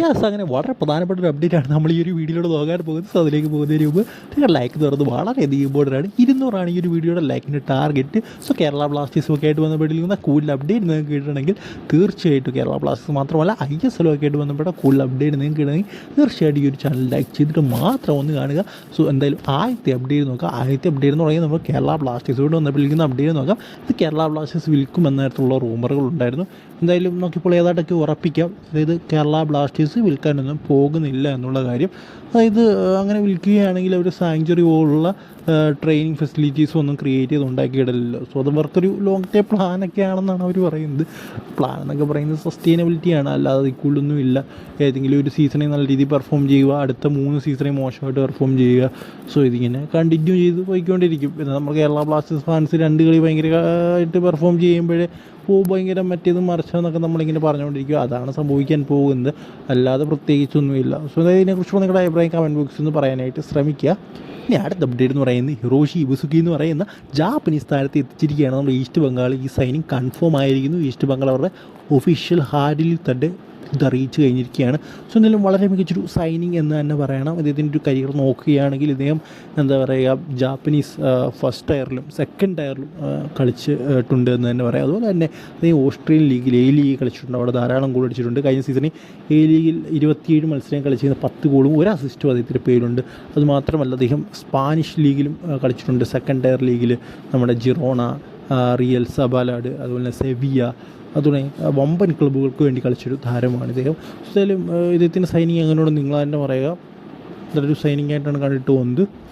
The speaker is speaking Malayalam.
യെസ് അങ്ങനെ വളരെ പ്രധാനപ്പെട്ട ഒരു അപ്ഡേറ്റ് ആണ് നമ്മൾ ഈ ഒരു വീഡിയോയിലൂടെ നോക്കാൻ പോകുന്നത്. അതിലേക്ക് പോകുന്നതിന് മുമ്പ് നിങ്ങൾ ലൈക്ക് തുറന്ന് വളരെയധികം ഇമ്പോർട്ടന്റ് ഇരുന്നൂറാണ് ഈ ഒരു വീഡിയോയുടെ ലൈക്കിന്റെ ടാർഗറ്റ് സോ കേരള ബ്ലാസ്റ്റേഴ്സും ഒക്കെ ആയിട്ട് ബന്ധപ്പെട്ടിരിക്കുന്ന കൂടുതൽ അപ്ഡേറ്റ് നിങ്ങൾക്ക് കിട്ടണമെങ്കിൽ തീർച്ചയായിട്ടും കേരള ബ്ലാസ്റ്റേഴ്സ് മാത്രമല്ല ഐ എസ് എല്ലോ ഒക്കെ ആയിട്ട് ബന്ധപ്പെട്ട കൂടുതൽ അപ്ഡേറ്റ് നിങ്ങൾക്ക് കിട്ടണമെങ്കിൽ തീർച്ചയായിട്ടും ഈ ഒരു ചാനൽ ലൈക്ക് ചെയ്തിട്ട് മാത്രം ഒന്ന് കാണുക. സോ എന്തായാലും ആദ്യത്തെ അപ്ഡേറ്റ് നോക്കാം ആദ്യത്തെ അപ്ഡേറ്റ് എന്ന് പറയുന്നത് നമ്മൾ കേരള ബ്ലാസ്റ്റേഴ്സോട് ബന്ധപ്പെട്ടിരിക്കുന്ന അപ്ഡേറ്റ് നോക്കാം. ഇത് കേരള ബ്ലാസ്റ്റേഴ്സ് വിൽക്കും എന്ന തരത്തിലുള്ള റൂമറുകൾ ഉണ്ടായിരുന്നു. എന്തായാലും നോക്കിയപ്പോൾ ഏതായിട്ടൊക്കെ ഉറപ്പിക്കാം. അതായത് കേരള ബ്ലാസ്റ്റേഴ്സ് വിൽക്കാനൊന്നും പോകുന്നില്ല എന്നുള്ള കാര്യം. അതായത് അങ്ങനെ വിൽക്കുകയാണെങ്കിൽ അവർ സാങ്ച്വറി പോലുള്ള ട്രെയിനിങ് ഫെസിലിറ്റീസും ഒന്നും ക്രിയേറ്റ് ചെയ്ത് ഉണ്ടാക്കിയിടലല്ലോ. സോ അത് അവർക്കൊരു ലോങ് ടൈം പ്ലാനൊക്കെ ആണെന്നാണ് അവർ പറയുന്നത്. പ്ലാൻ എന്നൊക്കെ പറയുന്നത് സസ്റ്റൈനബിലിറ്റിയാണ് അല്ലാതെ ഇക്കുള്ളൊന്നും ഇല്ല. ഏതെങ്കിലും ഒരു സീസണിൽ നല്ല രീതിയിൽ പെർഫോം ചെയ്യുക അടുത്ത മൂന്ന് സീസണിൽ മോശമായിട്ട് പെർഫോം ചെയ്യുക. സോ ഇതിങ്ങനെ കണ്ടിന്യൂ ചെയ്ത് പോയിക്കൊണ്ടിരിക്കും. പിന്നെ നമ്മൾ കേരള ബ്ലാസ്റ്റേഴ്സ് ഫാൻസ് രണ്ട് കളി ഭയങ്കരമായിട്ട് പെർഫോം ചെയ്യുമ്പോഴേ ഓ ഭയങ്കര മറ്റേത് മറിച്ചതെന്നൊക്കെ നമ്മളിങ്ങനെ പറഞ്ഞുകൊണ്ടിരിക്കുക അതാണ് സംഭവിക്കാൻ പോകുന്നത്. അല്ലാതെ പ്രത്യേകിച്ചൊന്നുമില്ല. സോ ഇതിനെക്കുറിച്ച് നിങ്ങളുടെ അഭിപ്രായം കമന്റ് ബോക്സിൽ നിന്ന് പറയാനായിട്ട് ശ്രമിക്കുക. ഇനി അടുത്ത അപ്ഡേറ്റ് എന്ന് പറയുന്നത് ഹിറോഷി ഇബുസുക്കി എന്ന് പറയുന്ന ജാപ്പനീസ് താരത്തെ എത്തിച്ചിരിക്കുകയാണ്. നമ്മുടെ ഈസ്റ്റ് ബംഗാൾ ഈ സൈനിങ് കൺഫേം ആയിരിക്കുന്നു. ഈസ്റ്റ് ബംഗാൾ അവരുടെ ഒഫീഷ്യൽ ഹാർഡിൽ തന്നെ ഇത് അറിയിച്ചു കഴിഞ്ഞിരിക്കുകയാണ്. സോ എന്തായാലും വളരെ മികച്ചൊരു സൈനിങ് എന്ന് തന്നെ പറയണം. അദ്ദേഹത്തിന്റെ ഒരു കരിയർ നോക്കുകയാണെങ്കിൽ ഇദ്ദേഹം എന്താ പറയുക ജാപ്പനീസ് ഫസ്റ്റ് ടയറിലും സെക്കൻഡ് ടയറിലും കളിച്ചിട്ടുണ്ട് എന്ന് തന്നെ പറയാം. അതുപോലെ തന്നെ അദ്ദേഹം ഓസ്ട്രേലിയൻ ലീഗിൽ എ ലീഗ് കളിച്ചിട്ടുണ്ട്. അവിടെ ധാരാളം ഗോൾ അടിച്ചിട്ടുണ്ട്. കഴിഞ്ഞ സീസണിൽ എ ലീഗിൽ ഇരുപത്തിയേഴ് മത്സരം കളിച്ചിരുന്ന പത്ത് ഗോളും ഒരു അസിസ്റ്റും അദ്ദേഹത്തിന്റെ പേരുണ്ട് അതുമാത്രമല്ല അദ്ദേഹം സ്പാനിഷ് ലീഗിലും കളിച്ചിട്ടുണ്ട്. സെക്കൻഡ് ടയർ ലീഗിൽ നമ്മുടെ ജിറോണ റിയൽ സബാലാഡ് അതുപോലെ തന്നെ സെവിയ അതുപോലെ വമ്പൻ ക്ലബ്ബുകൾക്ക് വേണ്ടി കളിച്ചൊരു താരമാണ് ഇദ്ദേഹം. എന്തായാലും ഇദ്ദേഹത്തിന്റെ സൈനിങ് എങ്ങനെയുണ്ടെന്ന് നിങ്ങൾ തന്നെ പറയുക. നല്ലൊരു സൈനിങ് ആയിട്ടാണ് കണ്ടിട്ട് പോകുന്നത്.